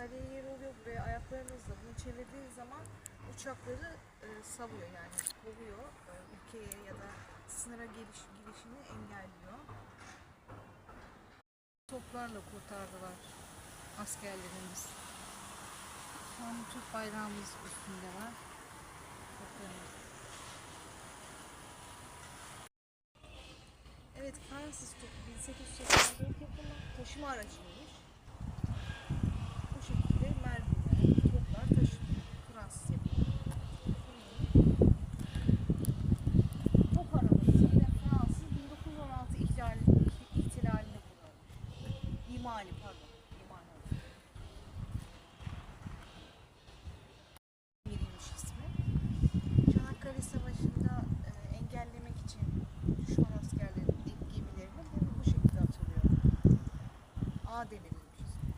sandalyeye yer oluyor. Buraya ayaklarınızla bunu çevirdiğiniz zaman uçakları e, savuyor yani kovuyor. E, ülkeye ya da sınıra giriş, girişini engelliyor. Toplarla kurtardılar askerlerimiz. Şu an Türk bayrağımız üstünde var. Toplarımız. Evet Fransız topu 1884 yapımı taşıma aracıymış. aynı pardon.